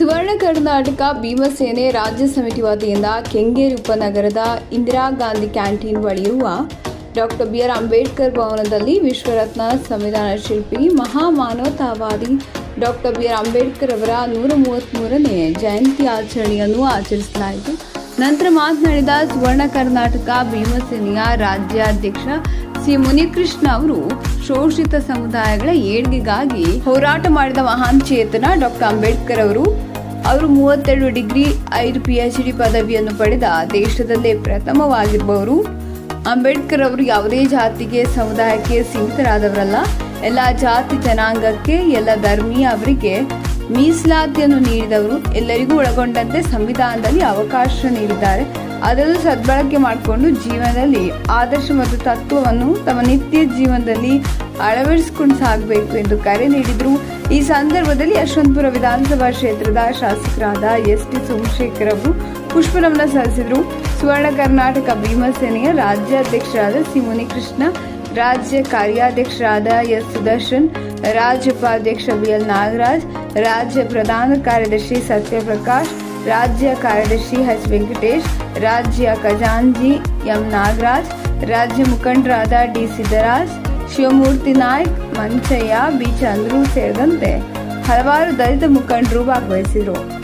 ಸುವರ್ಣ ಕರ್ನಾಟಕ ಭೀಮಸೇನೆ ರಾಜ್ಯ ಸಮಿತಿ ವತಿಯಿಂದ ಕೆಂಗೇರಿ ಉಪನಗರದ ಇಂದಿರಾ ಗಾಂಧಿ ಕ್ಯಾಂಟೀನ್ ಬಳಿಯುವ ಡಾಕ್ಟರ್ ಬಿ ಆರ್ ಅಂಬೇಡ್ಕರ್ ಭವನದಲ್ಲಿ ವಿಶ್ವರತ್ನ ಸಂವಿಧಾನ ಶಿಲ್ಪಿ ಮಹಾಮಾನವತಾವಾದಿ ಡಾಕ್ಟರ್ ಬಿ ಆರ್ ಅಂಬೇಡ್ಕರ್ ಅವರ ನೂರ ಮೂವತ್ತ್ಮೂರನೇ ಜಯಂತಿ ಆಚರಣೆಯನ್ನು ಆಚರಿಸಲಾಯಿತು. ನಂತರ ಮಾತನಾಡಿದ ಸುವರ್ಣ ಕರ್ನಾಟಕ ಭೀಮಸೇನೆಯ ರಾಜ್ಯಾಧ್ಯಕ್ಷ ಸಿ ಮುನಿಕೃಷ್ಣ ಅವರು, ಶೋಷಿತ ಸಮುದಾಯಗಳ ಏಳ್ಗೆಗಾಗಿ ಹೋರಾಟ ಮಾಡಿದ ಮಹಾನ್ ಚೇತನ ಡಾಕ್ಟರ್ ಅಂಬೇಡ್ಕರ್ ಅವರು ಅವರು ಮೂವತ್ತೆರಡು ಡಿಗ್ರಿ ಐದು ಪಿ ಎಚ್ ಡಿ ಪದವಿಯನ್ನು ಪಡೆದ ದೇಶದಲ್ಲೇ ಪ್ರಥಮವಾಗಿರುವವರು. ಅಂಬೇಡ್ಕರ್ ಅವರು ಯಾವುದೇ ಜಾತಿಗೆ, ಸಮುದಾಯಕ್ಕೆ ಸೀಮಿತರಾದವರಲ್ಲ. ಎಲ್ಲ ಜಾತಿ ಜನಾಂಗಕ್ಕೆ, ಎಲ್ಲ ಧರ್ಮೀಯ ಅವರಿಗೆ ಮೀಸಲಾತಿಯನ್ನು ನೀಡಿದವರು. ಎಲ್ಲರಿಗೂ ಒಳಗೊಂಡಂತೆ ಸಂವಿಧಾನದಲ್ಲಿ ಅವಕಾಶ ನೀಡಿದ್ದಾರೆ. ಅದನ್ನು ಸದ್ಬಳಕೆ ಮಾಡಿಕೊಂಡು ಜೀವನದಲ್ಲಿ ಆದರ್ಶ ಮತ್ತು ತತ್ವವನ್ನು ತಮ್ಮ ನಿತ್ಯ ಜೀವನದಲ್ಲಿ ಅಳವಡಿಸಿಕೊಂಡು ಸಾಗಬೇಕು ಎಂದು ಕರೆ ನೀಡಿದರು. ಈ ಸಂದರ್ಭದಲ್ಲಿ ಯಶವಂತಪುರ ವಿಧಾನಸಭಾ ಕ್ಷೇತ್ರದ ಶಾಸಕರಾದ ಎಸ್ ಟಿ ಸೋಮಶೇಖರ್ ಅವರು ಪುಷ್ಪನಮನ ಸಲ್ಲಿಸಿದರು. ಸುವರ್ಣ ಕರ್ನಾಟಕ ಭೀಮಸೇನೆಯ ರಾಜ್ಯಾಧ್ಯಕ್ಷರಾದ ಸಿ ಮುನಿಕೃಷ್ಣ ರಾಜ್ಯ ಕಾರ್ಯಾಧ್ಯಕ್ಷರಾದ ಎಸ್ ಸುದರ್ಶನ್ ರಾಜ್ಯ ಉಪಾಧ್ಯಕ್ಷ ಬಿ ಎಲ್ ನಾಗರಾಜ್, ರಾಜ್ಯ ಪ್ರಧಾನ ಕಾರ್ಯದರ್ಶಿ ಸತ್ಯಪ್ರಕಾಶ್, ರಾಜ್ಯ ಕಾರ್ಯದರ್ಶಿ ಎಚ್ ವೆಂಕಟೇಶ್, ರಾಜ್ಯ ಖಜಾಂಜಿ ಎಂ ನಾಗರಾಜ್, ರಾಜ್ಯ ಮುಖಂಡರಾದ ಡಿ ಸಿದ್ದರಾಜ್ ಶಿವಮೂರ್ತಿ ನಾಯ್ಕ್ ಮಂಚಯ್ಯ ಬಿ ಚಂದ್ರು ಸೇರಿದಂತೆ ಹಲವಾರು ದಲಿತ ಮುಖಂಡರು ಭಾಗವಹಿಸಿದರು.